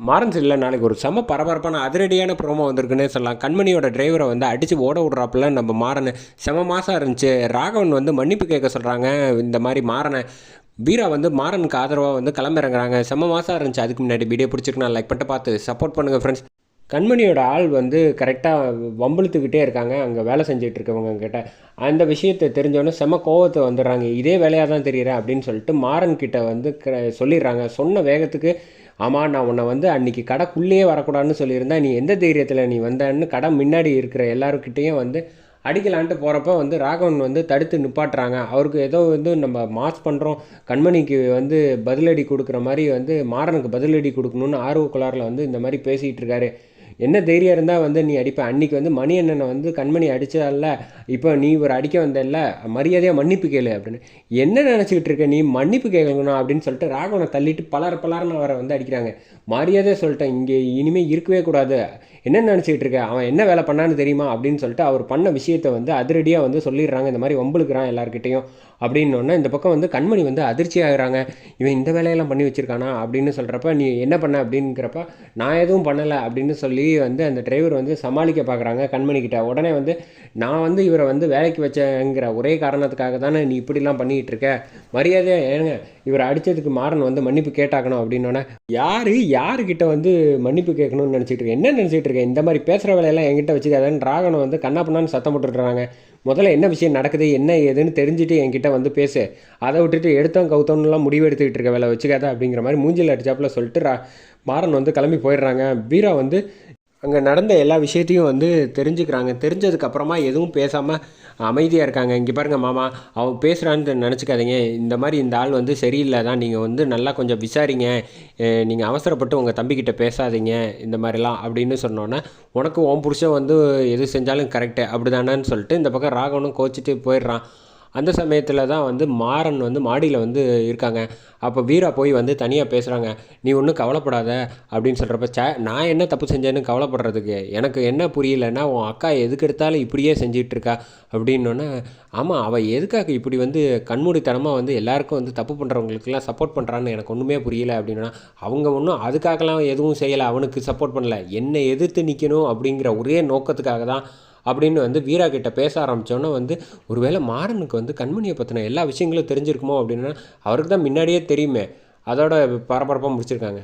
மாறன் சில்ல நாளைக்கு ஒரு செம பரபரப்பான அதிரடியான ப்ரோமோ வந்திருக்குன்னே சொல்லலாம். கண்மணியோட டிரைவரை வந்து அடித்து ஓட விட்றாப்புல நம்ம மாறன். செம மாதம் இருந்துச்சு. ராகவன் வந்து மன்னிப்பு கேட்க சொல்கிறாங்க இந்த மாதிரி மாறனை. வீரா வந்து மாறனுக்கு ஆதரவாக வந்து கிளம்பிறங்குறாங்க. செம மாதம் இருந்துச்சு. அதுக்கு முன்னாடி வீடியோ பிடிச்சிருக்கு லைக் பண்ணிட்டு பார்த்து சப்போர்ட் பண்ணுங்கள் ஃப்ரெண்ட்ஸ் கண்மணியோட ஆள் வந்து கரெக்டாக வம்பிழுத்துக்கிட்டே இருக்காங்க. அங்கே வேலை செஞ்சுட்டு இருக்கவங்க கிட்ட. அந்த விஷயத்தை தெரிஞ்சோன்னே செம கோவத்தை வந்துடுறாங்க. இதே வேலையாக தான் தெரியுறேன் அப்படின்னு சொல்லிட்டு மாறன் கிட்ட வந்து க- சொல்லிடுறாங்க. சொன்ன வேகத்துக்கு ஆமாம் நான் உன்னை வந்து அன்றைக்கி கடைக்குள்ளேயே வரக்கூடாதுன்னு சொல்லியிருந்தேன் நீ எந்த தைரியத்தில் நீ வந்தன்னு கடை முன்னாடி இருக்கிற எல்லாருக்கிட்டேயும் வந்து அடிக்கலான்ட்டு போகிறப்ப வந்து ராகவன் வந்து தடுத்து நிப்பாட்டுறாங்க. அவருக்கு ஏதோ வந்து நம்ம மாஸ் பண்ணுறோம் கண்மணிக்கு வந்து பதிலடி கொடுக்குற மாதிரி வந்து மாறனுக்கு பதிலடி கொடுக்கணும்னு ஆர்வ குளாரில் வந்து இந்த மாதிரி பேசிகிட்டு இருக்காரு. என்ன தைரியம் இருந்தால் வந்து நீ அடிப்ப. அன்னைக்கு வந்து மணி அண்ணனை வந்து கண்மணி அடிச்சதல்ல இப்போ நீ ஒரு அடிக்க வந்தல்ல மரியாதையாக மன்னிப்பு கேளு அப்படின்னு. என்ன நினச்சிக்கிட்டு இருக்க? நீ மன்னிப்பு கேட்கணும் அப்படின்னு சொல்லிட்டு ராகவனை தள்ளிட்டு பலர் பலர்னு அவரை வந்து அடிக்கிறாங்க. மரியாதையாக சொல்லிட்டேன் இங்கே இனிமேல் இருக்கவே கூடாது. என்ன நினச்சிக்கிட்டு இருக்க? அவன் என்ன வேலை பண்ணான்னு தெரியுமா? அப்படின்னு சொல்லிட்டு அவர் பண்ண விஷயத்தை வந்து அதிரடியாக வந்து சொல்லிடுறாங்க. இந்த மாதிரி வம்புழுக்கிறான் எல்லாருக்கிட்டையும் அப்படின்னோடனே இந்த பக்கம் வந்து கண்மணி வந்து அதிர்ச்சி ஆகுறாங்க. இவன் இந்த வேலையெல்லாம் பண்ணி வச்சுருக்கானா? அப்படின்னு சொல்கிறப்ப நீ என்ன பண்ண? அப்படிங்கிறப்ப நான் எதுவும் பண்ணலை. அப்படின்னு சொல்லி வந்து அந்த டிரைவர் வந்து சமாளிக்க பார்க்குறாங்க கண்மணிக்கிட்ட உடனே வந்து நான் வந்து இவரை வந்து வேலைக்கு வச்சேங்கிற ஒரே காரணத்துக்காக தானே நீ இப்படிலாம் பண்ணிக்கிட்டு இருக்க? மரியாதையாக ஏங்க இவரை அடித்ததுக்கு மாறன் வந்து மன்னிப்பு கேட்டாக்கணும் அப்படின்னோடனே யார்? யாருக்கிட்ட வந்து மன்னிப்பு கேட்கணும்னு நினச்சிட்டு என்ன நினச்சிட்டு இருக்கேன் இந்த மாதிரி பேசுகிற வேலையெல்லாம் என்கிட்ட வச்சுக்காதன்னு ராகனை வந்து கண்ணா பண்ணான்னு சத்தம் போட்டுட்டுறாங்க முதல்ல என்ன விஷயம் நடக்குது? என்ன ஏதுன்னு தெரிஞ்சுட்டு என்கிட்ட வந்து பேசு. அதை விட்டுட்டு எடுத்தோம் கவுத்தோன்னுலாம் முடிவு எடுத்துக்கிட்டு இருக்க வேலை வச்சுக்காத அப்படிங்கிற மாதிரி மூஞ்சில் அடிச்சாப்புல சொல்லிட்டு ரா மாறன் வந்து கிளம்பி போயிடுறாங்க. பீரா வந்து அங்கே நடந்த எல்லா விஷயத்தையும் வந்து தெரிஞ்சுக்கிறாங்க. தெரிஞ்சதுக்கப்புறமா எதுவும் பேசாமல் அமைதியாக இருக்காங்க. இங்கே பாருங்கள் மாமா அவன் பேசுகிறான்னு நினச்சிக்காதீங்க. இந்த மாதிரி இந்த ஆள் வந்து சரியில்லை தான் நீங்கள் வந்து நல்லா கொஞ்சம் விசாரிங்க. நீங்கள் அவசரப்பட்டு உங்கள் தம்பிக்கிட்ட பேசாதீங்க. இந்த மாதிரிலாம் அப்படின்னு சொன்னோன்னே உனக்கு உன் புருஷன் வந்து எது செஞ்சாலும் கரெக்டு அப்படி தானேன்னு சொல்லிட்டு இந்த பக்கம் ராகவனும் கோச்சிட்டு போயிடுறான். அந்த சமயத்தில் தான் வந்து மாறன் வந்து மாடியில் வந்து இருக்காங்க. அப்போ வீரா போய் வந்து தனியாக பேசுகிறாங்க நீ ஒன்றும் கவலைப்படாத அப்படின்னு சொல்கிறப்ப சே நான் என்ன தப்பு செஞ்சேன்னு கவலைப்படுறதுக்கு? எனக்கு என்ன புரியலன்னா உன் அக்கா எதுக்கு எடுத்தாலும் இப்படியே செஞ்சிகிட்ருக்கா இருக்கா? அப்படின்னோடனே ஆமாம் அவள் எதுக்காக இப்படி வந்து கண்மூடித்தனமாக வந்து எல்லாருக்கும் வந்து தப்பு பண்ணுறவங்களுக்குலாம் சப்போர்ட் பண்ணுறான்னு எனக்கு ஒன்றுமே புரியல அப்படின்னா அவங்க ஒன்றும் அதுக்காகலாம் எதுவும் செய்யலை அவனுக்கு சப்போர்ட் பண்ணல. என்னை எதிர்த்து நிற்கணும் அப்படிங்கிற ஒரே நோக்கத்துக்காக தான் அப்படின்னு வந்து வீரா கிட்ட பேச ஆரம்பித்தோன்னே வந்து ஒருவேளை மாறனுக்கு வந்து கண்மணியை பற்றின எல்லா விஷயங்களும் தெரிஞ்சிருக்குமோ அப்படின்னா அவருக்கு தான் முன்னாடியே தெரியுமே. அதோட பரபரப்பாக முடிச்சிருக்காங்க.